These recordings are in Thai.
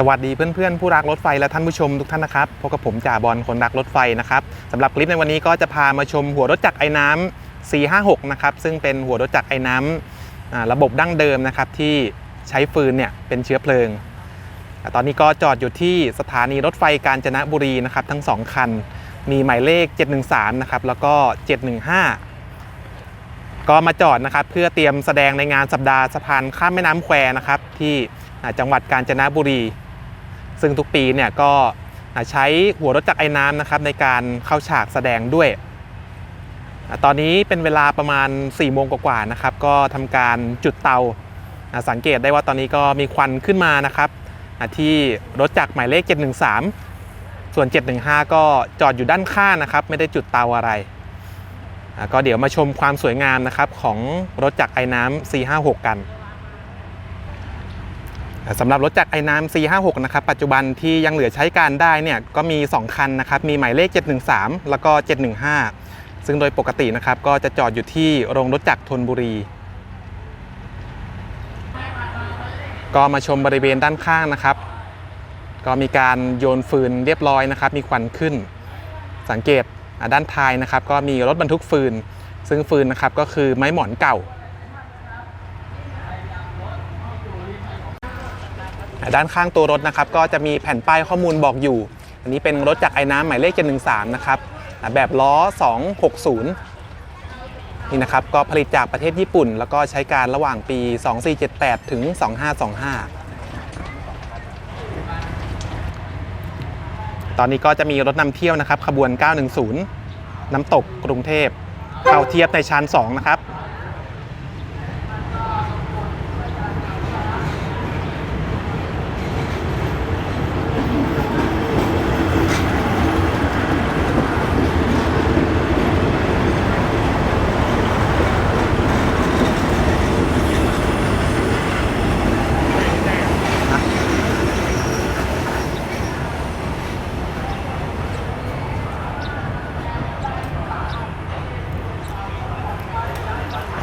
สวัสดีเพื่อนๆ ผู้รักรถไฟและท่านผู้ชมทุกท่านนะครับพบกับผมจ่าบอลคนรักรถไฟนะครับสำหรับคลิปในวันนี้ก็จะพามาชมหัวรถจักรไอ้น้ำ456 นะครับซึ่งเป็นหัวรถจักรไอ้น้ำอ่าระบบดั้งเดิมนะครับที่ใช้ฟืนเนี่ยเป็นเชื้อเพลิง ตอนนี้ก็จอดอยู่ที่สถานีรถไฟกาญจนบุรีนะครับทั้ง 2 คัน มีหมายเลข 713 นะครับแล้วก็ 715 ก็มาจอดนะครับเพื่อเตรียมแสดงในงานสัปดาห์สะพานข้ามแม่น้ำแควนะครับที่จังหวัดกาญจนบุรี ซึ่งทุกปีเนี่ยก็ใช้หัวรถจักรไอ้น้ำนะครับในการเข้าฉากแสดงด้วย ตอนนี้เป็นเวลาประมาณ4ี่โมงกว่าๆนะครับ ก็ทำการจุดเตา สังเกตได้ว่าตอนนี้ก็มีควันขึ้นมานะครับที่รถจักรหมายเลข 713 ส่วน 715 ก็จอดอยู่ด้านข้างนะครับ ไม่ได้จุดเตาอะไร ก็เดี๋ยวมาชมความสวยงามนะครับของรถจักรไอ้น้ำ456 กัน สำหรับรถจักรไอ้น้ำ456 นะครับ ปัจจุบันที่ยังเหลือใช้การได้เนี่ยก็มี 2 คันนะครับ มีหมายเลข 713 แล้วก็ 715 ซึ่งโดยปกตินะครับ ก็จะจอดอยู่ที่โรงรถจักรธนบุรี ก็มาชมบริเวณด้านข้างนะครับ ก็มีการโยนฟืนเรียบร้อยนะครับ มีควันขึ้น สังเกตด้านท้ายนะครับ ก็มีรถบรรทุกฟืน ซึ่งฟืนนะครับก็คือไม้หมอนเก่า ด้านข้างตัวรถนะครับก็จะมีแผ่นป้ายข้อมูลบอกอยู่ อันนี้เป็นรถจากไอ้น้ำหมายเลข713 นะครับแบบล้อ 260 นี่นะครับก็ผลิตจากประเทศญี่ปุ่น แล้วก็ใช้การระหว่างปี 2478 ถึง 2525ตอนนี้ก็จะมีรถนำเที่ยวนะครับ ขบวน 910 น้ำตกกรุงเทพเข้าเทียบในชั้น2นะครับ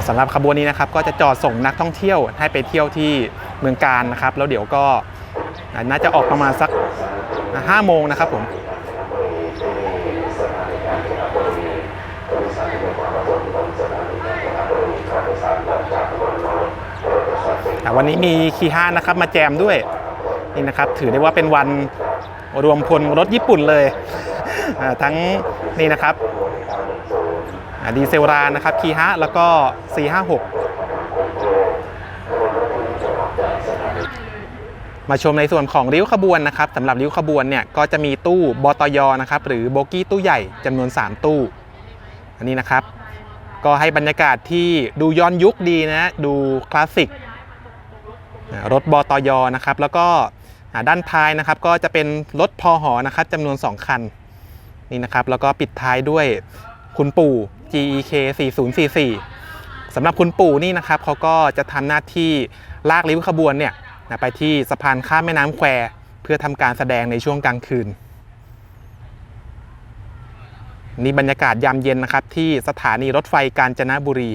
สำหรับขบวนนี้นะครับก็จะจอดส่งนักท่องเที่ยวให้ไปเที่ยวที่เมืองการนะครับ แล้วเดี๋ยวก็อ่น่าจะออกประมาณสักห้าโมงนะครับผมวันนี้มีคีห้านะครับมาแจมด้วยนี่นะครับถือได้ว่าเป็นวันรวมพลรถญี่ปุ่นเลยทั้งนี่นะครับ ดีเซลรานนะครับคีฮะแล้วก็ 456 มาชมในส่วนของริ้วขบวนนะครับสำหรับริ้วขบวนเนี่ยก็จะมีตู้บตยนะครับหรือโบกี้ตู้ใหญ่จำนวน 3 ตู้ อันนี้นะครับ ก็ให้บรรยากาศที่ดูย้อนยุคดีนะ ดูคลาสสิกรถบตยนะครับแล้วก็ด้านท้ายนะครับก็จะเป็นรถพอหอนะครับจำนวน 2 คันนี่นะครับแล้วก็ปิดท้ายด้วยคุณปู่ GEK 4044สำหรับคุณปู่นี่นะครับเขาก็จะทำหน้าที่ลากริ้วขบวนเนี่ยไปที่สะพานข้ามแม่น้ำแควเพื่อทำการแสดงในช่วงกลางคืนนี่บรรยากาศยามเย็นนะครับ ที่สถานีรถไฟกาญจนบุรี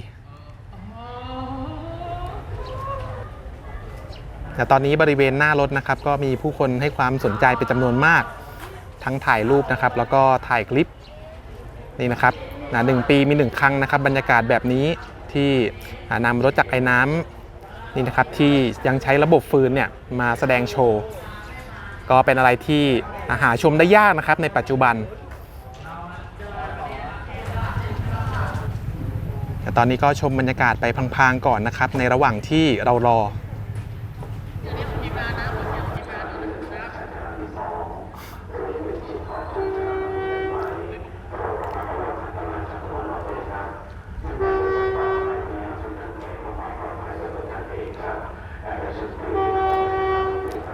แต่ตอนนี้บริเวณหน้ารถนะครับ ก็มีผู้คนให้ความสนใจเป็นจำนวนมาก ทั้งถ่ายรูปนะครับ แล้วก็ถ่ายคลิปนี่นะครับ นะหนึ่งปีมีหนึ่งครั้งนะครับ บรรยากาศแบบนี้ที่อ่านำรถจักรไอ้น้ำนี่นะครับที่ยังใช้ระบบฟืนเนี่ยมาแสดงโชว์ ก็เป็นอะไรที่หาชมได้ยากนะครับในปัจจุบันแต่ตอนนี้ก็ชมบรรยากาศไปพลางๆก่อนนะครับ ในระหว่างที่เรารอ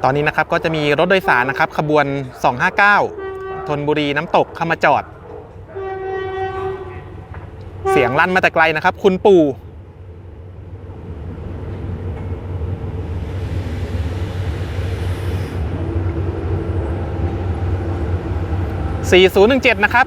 อนนี้นะครับก็จะมีรถโดยสารนะครับขบวน 259 ธนบุรีน้ำตกเข้ามาจอด เสียงลั่นมาแต่ไกลนะครับ คุณปู่4017 นะครับ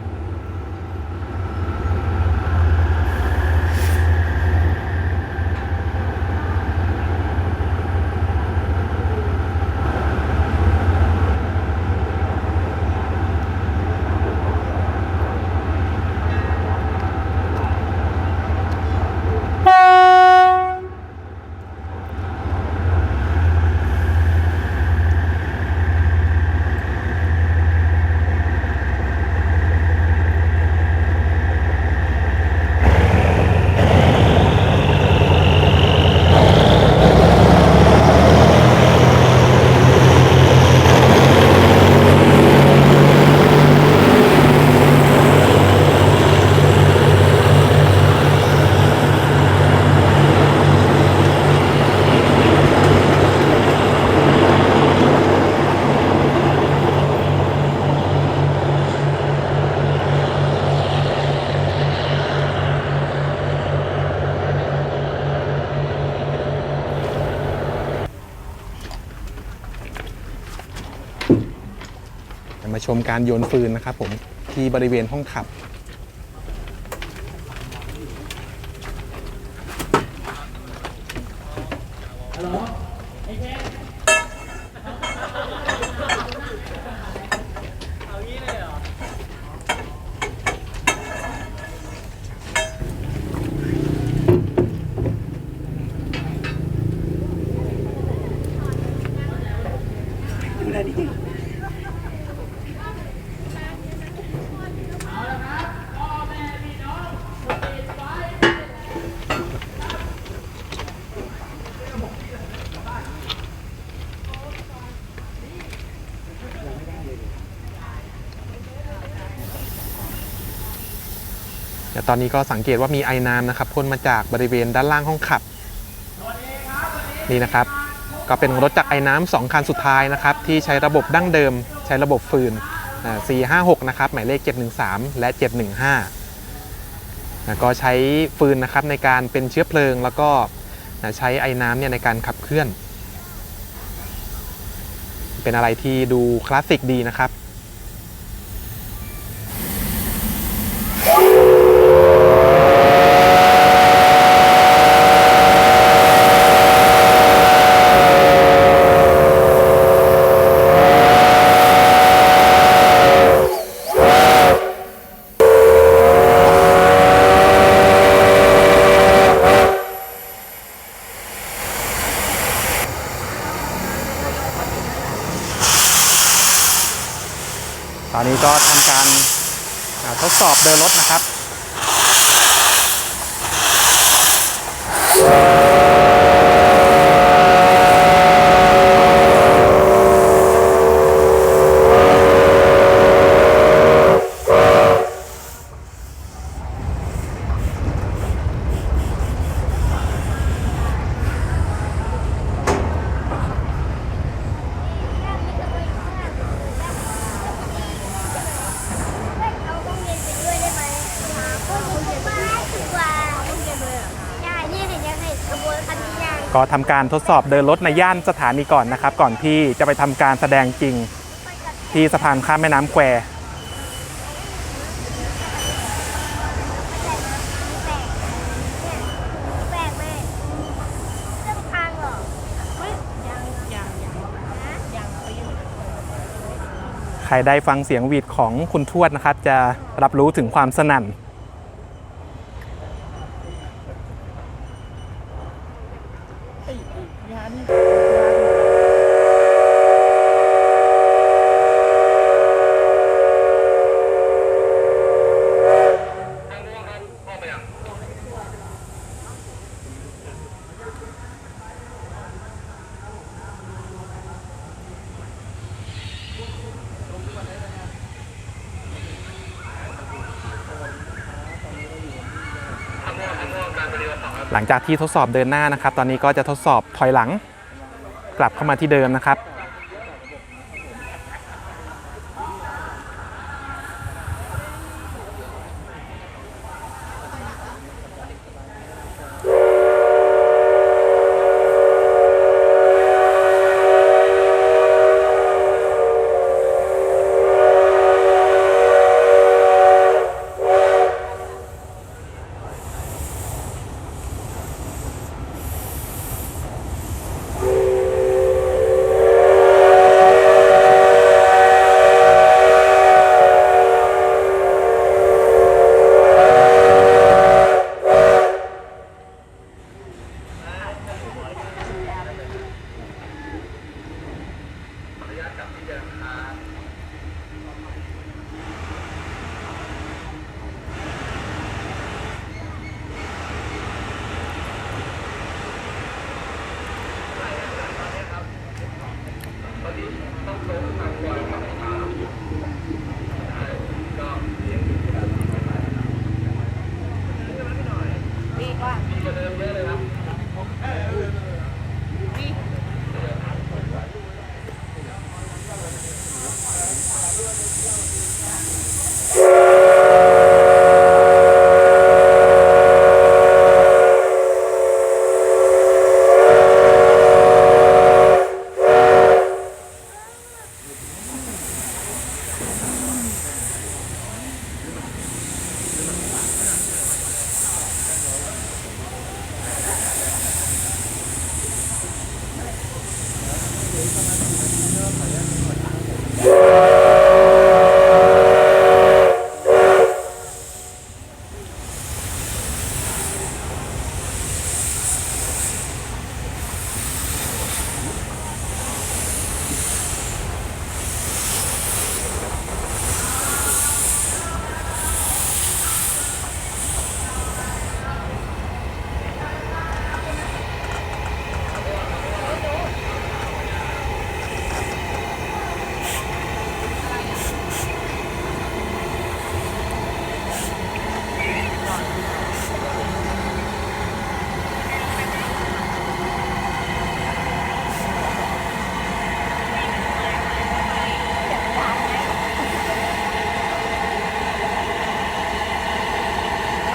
ชมการโยนฟืนนะครับผมที่บริเวณห้องขับ แต่ตอนนี้ก็สังเกตว่ามีไอ้น้ำนะครับพ่นมาจากบริเวณด้านล่างห้องขับ นี่นะครับ ก็เป็นรถจักไอ้น้ำสองคันสุดท้ายนะครับ ที่ใช้ระบบดั้งเดิม ใช้ระบบฟืนอ่า456 นะครับ หมายเลข 713 และ 715แล้วก็ใช้ฟืนนะครับในการเป็นเชื้อเพลิง แล้วก็ใช้ไอ้น้ำเนี่ยในการขับเคลื่อน เป็นอะไรที่ดูคลาสสิกดีนะครับ ก็ทำการทดสอบเดินรถนะครับ เอาห้องเย็นไปด้วยได้ไหมห้องเย็นไปดีกว่าห้องเย็นเลยเหรอใช่นี่เห็นยังเห็นขบวนคันนี้ยัง ก็ทำการทดสอบเดินรถในย่านสถานีก่อนนะครับ ก่อนที่จะไปทำการแสดงจริงที่สะพานข้ามแม่น้ำแควใครได้ฟังเสียงวีดของคุณทวดนะครับ จะรับรู้ถึงความสนั่น หลังจากที่ทดสอบเดินหน้านะครับ ตอนนี้ก็จะทดสอบถอยหลัง กลับเข้ามาที่เดิมนะครับ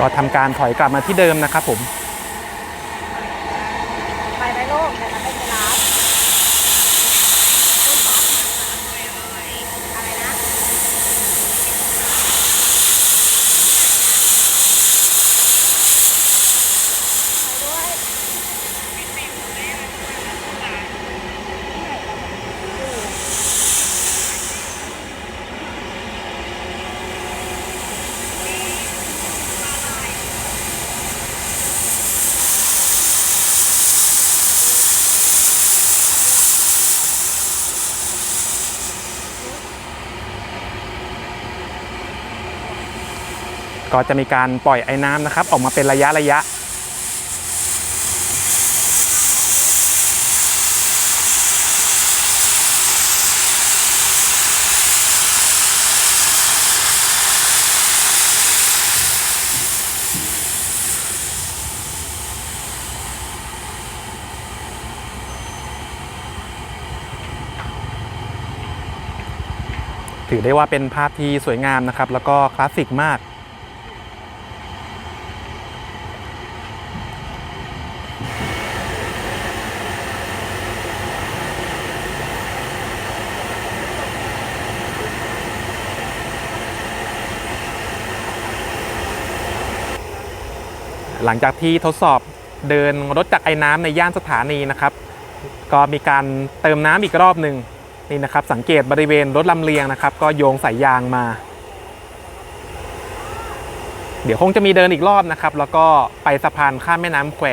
ก็ทำการถอยกลับมาที่เดิมนะครับผม ไปไหมลูกแต่เราไม่ไปรับอะไรนะ ไปด้วย ก็จะมีการปล่อยไอ้น้ำนะครับ ออกมาเป็นระยะระยะถือได้ว่าเป็นภาพที่สวยงามนะครับ แล้วก็คลาสสิกมาก หลังจากที่ทดสอบเดินรถจักรไอ้น้ำในย่านสถานีนะครับ ก็มีการเติมน้ำอีกรอบหนึ่งนี่นะครับ สังเกตบริเวณรถลำเลียงนะครับ ก็โยงสายยางมา เดี๋ยวคงจะมีเดินอีกรอบนะครับ แล้วก็ไปสะพานข้ามแม่น้ำแคว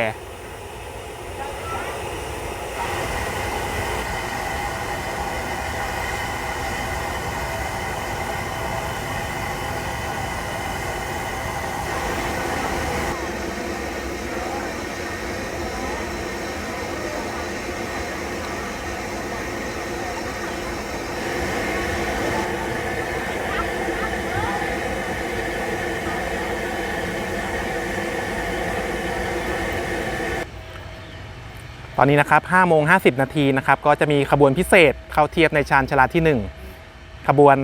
อนนี้นะครับ5โมง50 นาทีนะครับ ก็จะมีขบวนพิเศษเข้าเทียบในชานชลาที่ 1 ขบวน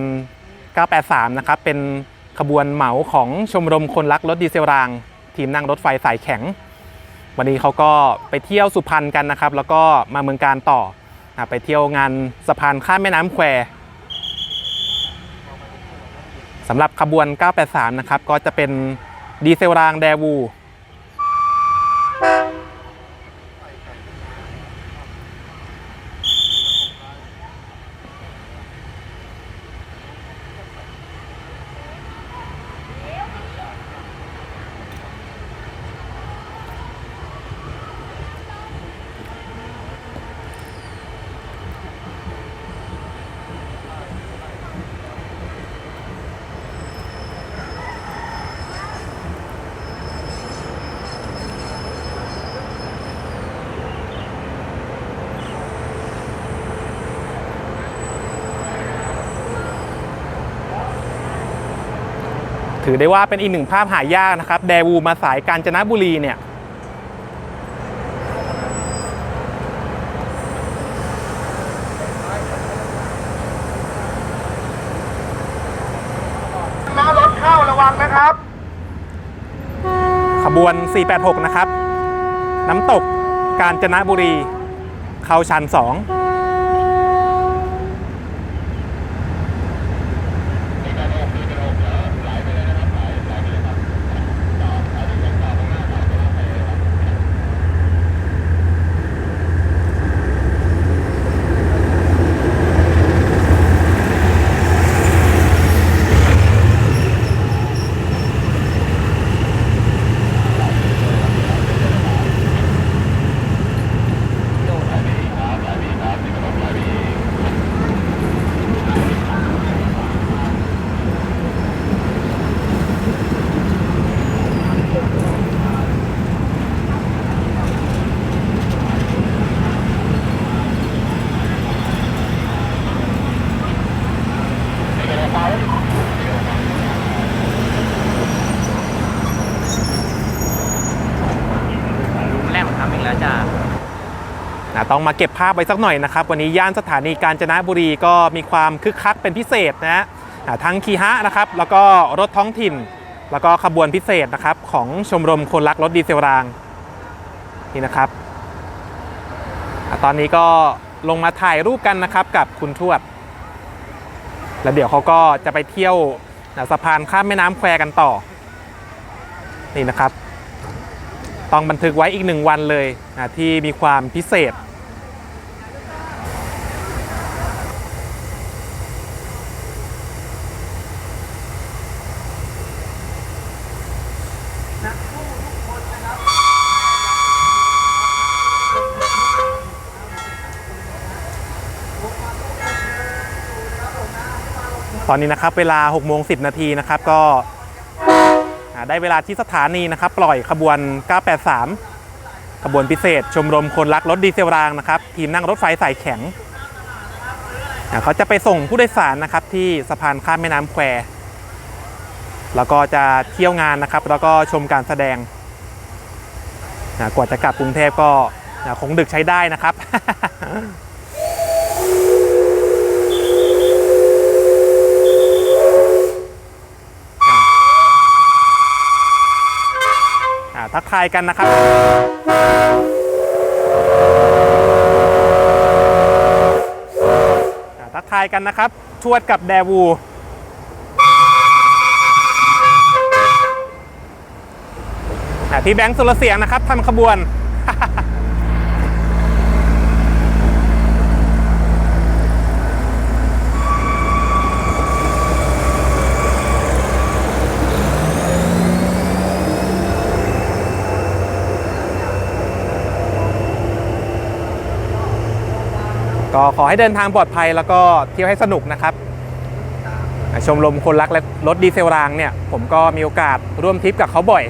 983 นะครับ เป็นขบวนเหมาของชมรมคนรักรถดีเซลราง ทีมนั่งรถไฟสายแข็ง วันนี้เขาก็ไปเที่ยวสุพรรณกันนะครับ แล้วก็มาเมืองการต่ออไปเที่ยวงานสะพานข้ามแม่น้ำแควสำหรับขบวน 983 นะครับ ก็จะเป็นดีเซลรางแดวู ถือได้ว่าเป็นอีกหนึ่งภาพหายากนะครับ แดวูมาสายกาญจนบุรีเนี่ยหน้ารถเข้าระวังนะครับ ขบวน 486 นะครับ น้ำตกกาญจนบุรี เข้าชัน 2 ต้องมาเก็บภาพไว้สักหน่อยนะครับ วันนี้ย่านสถานีกาญจนบุรีก็มีความคึกคักเป็นพิเศษนะฮะทั้งคีฮะนะครับ แล้วก็รถท้องถิ่น แล้วก็ขบวนพิเศษนะครับ ของชมรมคนรักรถดีเซลราง นี่นะครับ ตอนนี้ก็ลงมาถ่ายรูปกันนะครับกับคุณทวด แล้วเดี๋ยวเขาก็จะไปเที่ยวสะพานข้ามแม่น้ำแควกันต่อ นี่นะครับ ต้องบันทึกไว้อีกหนึ่งวันเลยที่มีความพิเศษ ตอนนี้นะครับเวลา6โมง10นาทีนะครับก็ได้เวลาที่สถานีนะครับ ปล่อยขบวน 983 ขบวนพิเศษ ชมรมคนรักรถดีเซลรางนะครับ ทีมนั่งรถไฟสายแข็ง เขาจะไปส่งผู้โดยสารนะครับ ที่สะพานข้ามแม่น้ำแควแล้วก็จะเที่ยวงานนะครับ แล้วก็ชมการแสดงอ่ากว่าจะกลับกรุงเทพก็อ่าคงดึกใช้ได้นะครับ ทักทายกันนะครับทักทายกันนะครับ ชวดกับแดวูพี่แบงค์สุรเสียงนะครับทำขบวน ก็ขอให้เดินทางปลอดภัยแล้วก็เที่ยวให้สนุกนะครับ ชมรมคนรักและรถดีเซลรางเนี่ย ผมก็มีโอกาสร่วมทริปกับเขาบ่อย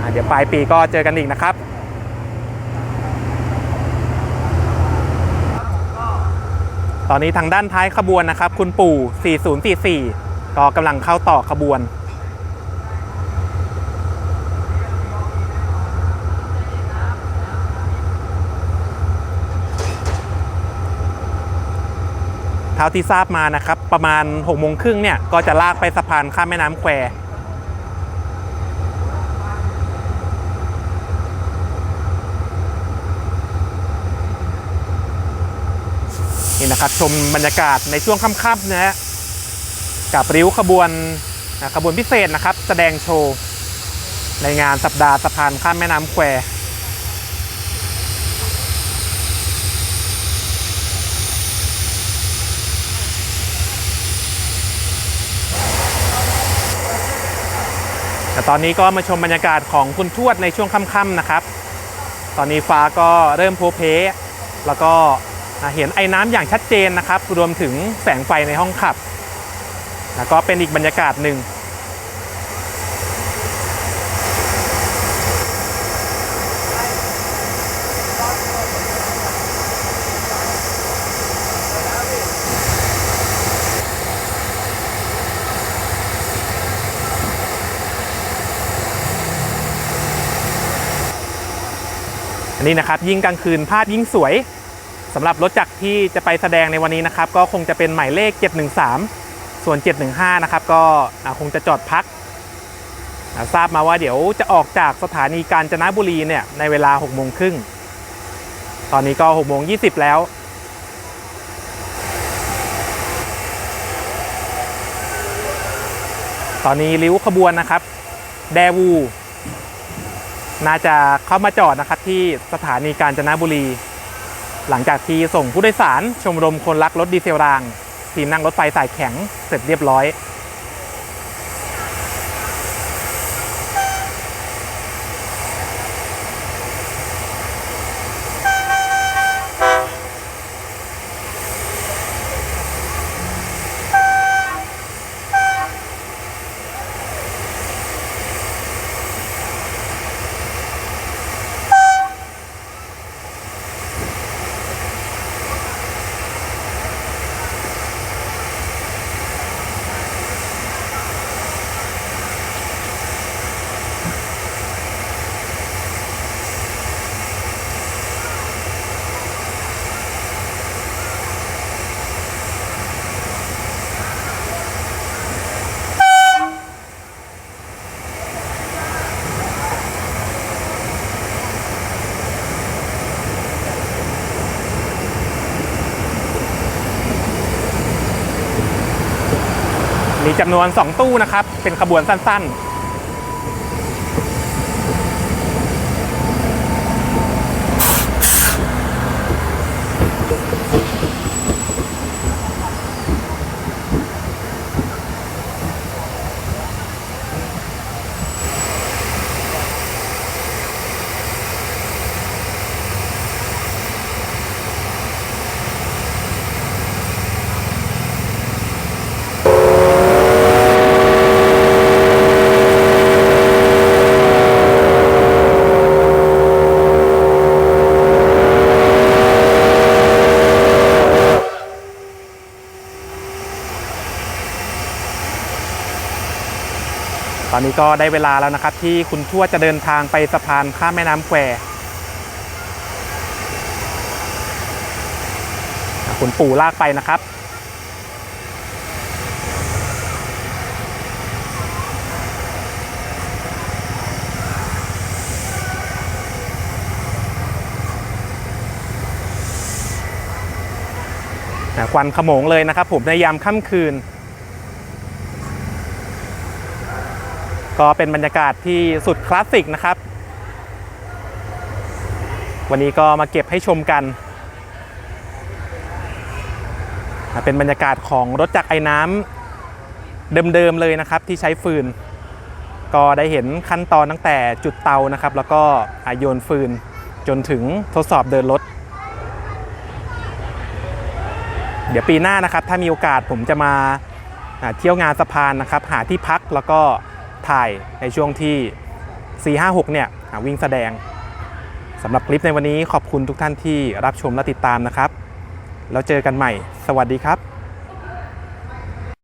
อเดี๋ยวปลายปีก็เจอกันอีกนะครับตอนนี้ทางด้านท้ายขบวนนะครับ คุณปู่ 4044 ก็กำลังเข้าต่อขบวน ท่าที่ทราบมานะครับ ประมาณ6กโมงครึ่งเนี่ย ก็จะลากไปสะพานข้ามแม่น้ำแควนี่นะครับชมบรรยากาศในช่วงค่ำๆนะฮะกับริ้วขบวนขบวนพิเศษนะครับ แสดงโชว์ ในงานสัปดาห์สะพานข้ามแม่น้ำแคว แต่ตอนนี้ก็มาชมบรรยากาศของคุณทวดในช่วงค่ำๆนะครับ ตอนนี้ฟ้าก็เริ่มโพเพ แล้วก็เห็นไอ้น้ำอย่างชัดเจนนะครับ รวมถึงแสงไฟในห้องขับ แล้วก็เป็นอีกบรรยากาศหนึ่ง อันนี้นะครับยิ่งกลางคืนภาพยิ่งสวยสำหรับรถจักรที่จะไปแสดงในวันนี้นะครับ ก็คงจะเป็นหมายเลข 713 ส่วน 715 นะครับ ก็คงจะจอดพัก ทราบมาว่าเดี๋ยวจะออกจากสถานีกาญจนบุรีเนี่ยในเวลา 6 โมงครึ่ง ตอนนี้ก็ 6 โมง 20 แล้ว ตอนนี้ริ้วขบวนนะครับ แดวู น่าจะเข้ามาจอดนะครับที่สถานีกาญจนบุรี หลังจากที่ส่งผู้โดยสารชมรมคนรักรถดีเซลราง ทีมนั่งรถไฟสายแข็งเสร็จเรียบร้อย จำนวน 2 ตู้นะครับ เป็นขบวนสั้น ๆ อนนี้ก็ได้เวลาแล้วนะครับ ที่คุณทั่วจะเดินทางไปสะพานข้ามแม่น้ำแควคุณปู่ลากไปนะครับควันขโมงเลยนะครับผมในยามค่ำคืน ก็เป็นบรรยากาศที่สุดคลาสสิกนะครับ วันนี้ก็มาเก็บให้ชมกัน เป็นบรรยากาศของรถจักรไอ้น้ำเดิมๆเลยนะครับที่ใช้ฟืน ก็ได้เห็นขั้นตอนตั้งแต่จุดเตานะครับ แล้วก็อโยนฟืนจนถึงทดสอบเดินรถ เดี๋ยวปีหน้านะครับถ้ามีโอกาสผมจะมาเที่ยวงานสะพานนะครับ หาที่พักแล้วก็่ายในช่วงที่ 456 เนี่ยวิ่งแสดงสำหรับคลิปในวันนี้ขอบคุณทุกท่านที่รับชมและติดตามนะครับ แล้วเจอกันใหม่ สวัสดีครับ